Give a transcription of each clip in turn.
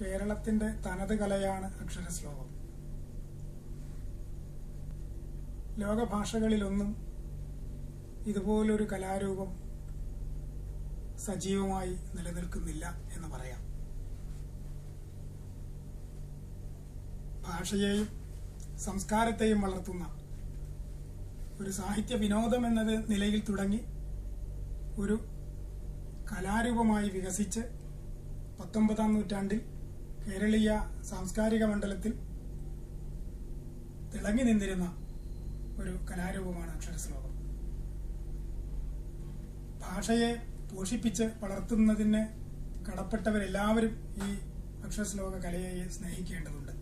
കേരളത്തിന്റെ തനത് കലയാണ് അക്ഷരശ്ലോകം. ലോകഭാഷകളിലൊന്നും ഇതുപോലൊരു കലാരൂപം സജീവമായി നിലനിൽക്കുന്നില്ല എന്ന് പറയാം. ഭാഷയെയും സംസ്കാരത്തെയും വളർത്തുന്ന ഒരു സാഹിത്യ വിനോദം എന്നത് നിലയിൽ തുടങ്ങി ഒരു കലാരൂപമായി വികസിച്ച് പത്തൊമ്പതാം നൂറ്റാണ്ടിൽ കേരളീയ സാംസ്കാരിക മണ്ഡലത്തിൽ തിളങ്ങി നിന്നിരുന്ന ഒരു കലാരൂപമാണ് അക്ഷരശ്ലോകം ഭാഷയെ പോഷിപ്പിച്ച് വളർത്തുന്നതിന് കടപ്പെട്ടവരെല്ലാവരും ഈ അക്ഷരശ്ലോക കലയെ സ്നേഹിക്കേണ്ടതുണ്ട്.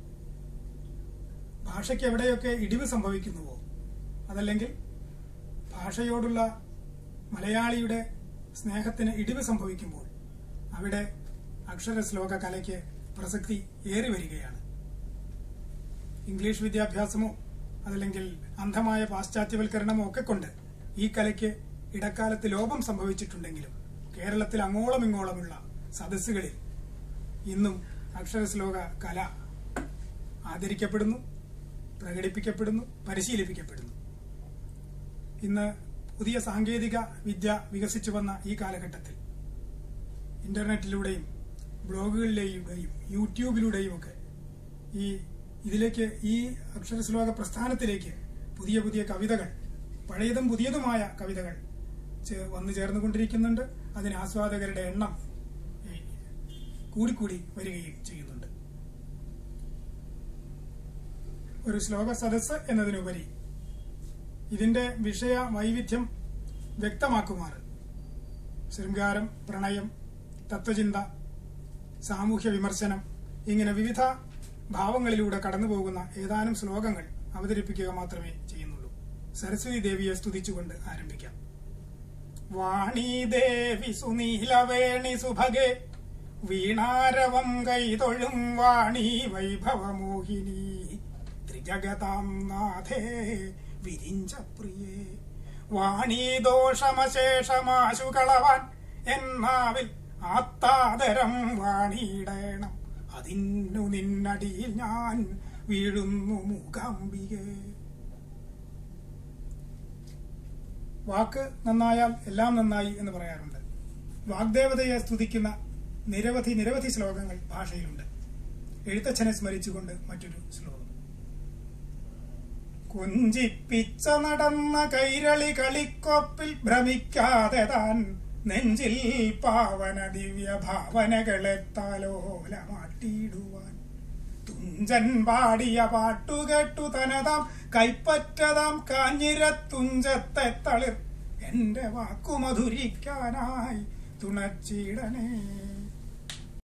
ഭാഷയ്ക്ക് എവിടെയൊക്കെ ഇടിവ് സംഭവിക്കുന്നുവോ അതല്ലെങ്കിൽ ഭാഷയോടുള്ള മലയാളിയുടെ സ്നേഹത്തിന് ഇടിവ് സംഭവിക്കുമ്പോൾ അവിടെ അക്ഷരശ്ലോക കലയ്ക്ക് പ്രസക്തി ഏറി വരികയാണ്. ഇംഗ്ലീഷ് വിദ്യാഭ്യാസമോ അതല്ലെങ്കിൽ അന്ധമായ പാശ്ചാത്യവൽക്കരണമോ ഒക്കെ കൊണ്ട് ഈ കലയ്ക്ക് ഇടക്കാലത്ത് ലോപം സംഭവിച്ചിട്ടുണ്ടെങ്കിലും കേരളത്തിൽ അങ്ങോളം ഇങ്ങോളമുള്ള സദസ്സുകളിൽ ഇന്നും അക്ഷരശ്ലോക കല ആദരിക്കപ്പെടുന്നു പ്രകടിപ്പിക്കപ്പെടുന്നു പരിശീലിപ്പിക്കപ്പെടുന്നു. ഇന്ന് പുതിയ സാങ്കേതിക വിദ്യ വികസിച്ചു വന്ന ഈ കാലഘട്ടത്തിൽ ഇന്റർനെറ്റിലൂടെയും ബ്ലോഗുകളിലൂടെയും യൂട്യൂബിലൂടെയും ഒക്കെ ഈ ഇതിലേക്ക് ഈ അക്ഷരശ്ലോക പ്രസ്ഥാനത്തിലേക്ക് പുതിയ പുതിയ കവിതകൾ പഴയതും പുതിയതുമായ കവിതകൾ വന്നു ചേർന്നുകൊണ്ടിരിക്കുന്നുണ്ട്. അതിന് ആസ്വാദകരുടെ എണ്ണം കൂടിക്കൂടി വരികയും ചെയ്യുന്നുണ്ട്. ഒരു ശ്ലോക സദസ് എന്നതിനുപരി ഇതിന്റെ വിഷയ വൈവിധ്യം വ്യക്തമാക്കുമാറ്. ശൃംഗാരം പ്രണയം തത്വചിന്ത സാമൂഹ്യ വിമർശനം ഇങ്ങനെ വിവിധ ഭാവങ്ങളിലൂടെ കടന്നുപോകുന്ന ഏതാനും ശ്ലോകങ്ങൾ അവതരിപ്പിക്കുക മാത്രമേ ചെയ്യുന്നുള്ളൂ. സരസ്വതി ദേവിയെ സ്തുതിച്ചുകൊണ്ട് ആരംഭിക്കാം. വാണി ദേവി സുനീലവേണി സുഭഗേ വീണാരവം കൈതൊഴും വാണി വൈഭവമോഹിനി. ത്രിജഗതാം നാഥേ വിരിഞ്ച പ്രിയേ. വാണി ദോഷമശേഷമാശു കളവാൻ എന്നാവിൽ ആത്താദരം വാണിയിടണം. അതിന്നു നിന്നടിയിൽ ഞാൻ വീഴുന്നു മൂകാംബികേ. വാക്ക് നന്നായാൽ എല്ലാം നന്നായി എന്ന് പറയാറുണ്ട്. വാഗ്ദേവതയെ സ്തുതിക്കുന്ന നിരവധി നിരവധി ശ്ലോകങ്ങൾ ഭാഷയിലുണ്ട്. എഴുത്തച്ഛനെ സ്മരിച്ചുകൊണ്ട് മറ്റൊരു ശ്ലോകം. കുഞ്ചിപ്പിച്ച നടന്ന കൈരളി കളിക്കൊപ്പിൽ ഭ്രമിക്കാതെ താൻ നെഞ്ചിൽ പാവന ദിവ്യ ഭാവനകളെ താലോലമാട്ടിയിടുവാൻ തുഞ്ചൻ പാടിയ പാട്ടുകെട്ടു തനതാം കൈപ്പറ്റതാം കാഞ്ഞിര തുഞ്ചത്തെ തളിർ. എന്റെ വാക്കുമധുരിക്കാനായി തുണച്ചിടണേ.